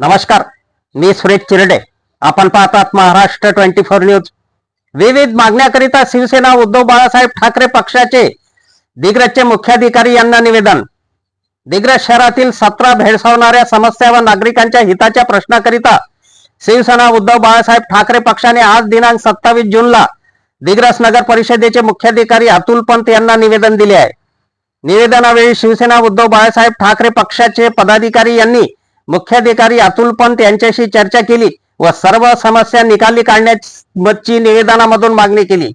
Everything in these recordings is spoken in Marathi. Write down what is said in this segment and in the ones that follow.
नमस्कार मी सुरेश चिरडे. आपण पाहतात महाराष्ट्र ट्वेंटी फोर न्यूज. विविध मागण्याकरिता शिवसेना उद्धव बाळासाहेब ठाकरे पक्षाचे दिग्रजचे मुख्याधिकारी यांना निवेदन. दिग्रज शहरातील सतरा भेडसावणाऱ्या समस्या व नागरिकांच्या हिताच्या प्रश्नाकरिता शिवसेना उद्धव बाळासाहेब ठाकरे पक्षाने आज दिनांक सत्तावीस जूनला दिग्रस नगर परिषदेचे मुख्याधिकारी अतुल पंत यांना निवेदन दिले आहे. निवेदनावेळी शिवसेना उद्धव बाळासाहेब ठाकरे पक्षाचे पदाधिकारी यांनी मुख्याधिकारी अतुल पंत यांच्याशी चर्चा केली व सर्व समस्या निकाली काढण्याची निवेदनामधून मागणी केली.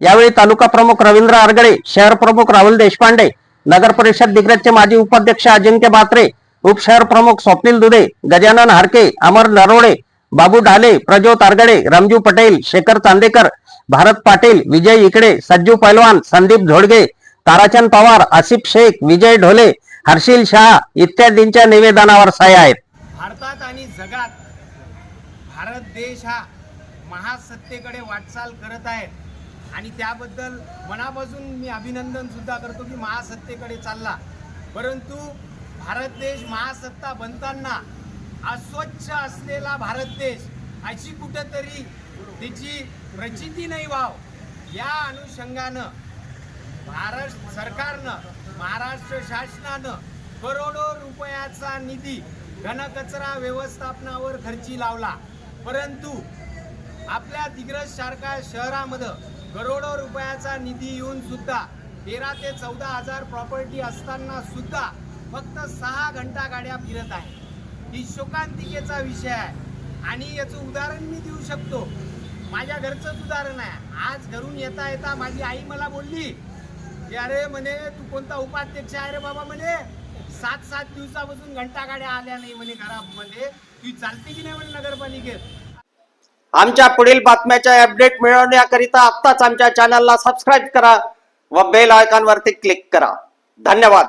यावेळी तालुका प्रमुख रवींद्र आरगडे शहर प्रमुख राहुल देशपांडे नगर परिषद दिग्रजचे माजी उपाध्यक्ष अजिंक्य बात्रे उपशहर प्रमुख स्वप्नील दुधे गजानन हारके अमर नरोडे बाबू ढाले प्रज्योत आरगडे रामजू पटेल शेखर चांदेकर भारत पाटील विजय इकडे सज्जू पैलवान संदीप झोडगे ताराचंद पवार आसिफ शेख विजय ढोले हर्षिल शाह इत्यादींच्या निवेदनावर सह्या आहेत. भारतात आणि जगात भारत देश हा महासत्तेकडे वाटचाल करत आहे. आणि त्याबद्दल मनापासून मी अभिनंदन सुद्धा करतो की महासत्तेकडे चालला. परंतु भारत देश महासत्ता बनताना अस्वच्छ असलेला भारत देश अशी कुठंतरी त्याची प्रचिती नाही व्हाव. या अनुषंगानं भारत सरकारनं महाराष्ट्र शासनानं करोडो रुपयाचा निधी घनकचरा व्यवस्थापनावर खर्ची लावला. परंतु आपल्या दिग्रज सारख्या शहरामध्ये करोडो रुपयाचा निधी येऊन सुद्धा तेरा ते चौदा हजार प्रॉपर्टी असताना सुद्धा फक्त सहा घंटा गाड्या फिरत आहे. ही शोकांतिकेचा विषय आहे. आणि याचं उदाहरण मी देऊ शकतो. माझ्या घरचंच उदाहरण आहे. आज घरून येता येता माझी आई मला बोलली की अरे म्हणे तू कोणता उपाध्यक्ष आहे रे बाबा म्हणे? सात सात दिवसापासून घंटा गाड्या आल्या नाही म्हणे घरामध्ये. ती चालते की नाही म्हणे नगरपालिकेत? आमच्या पुढील बातम्याच्या अपडेट मिळवण्याकरिता आत्ताच आमच्या चॅनलला सबस्क्राईब करा व बेल आयकॉनवरती क्लिक करा. धन्यवाद.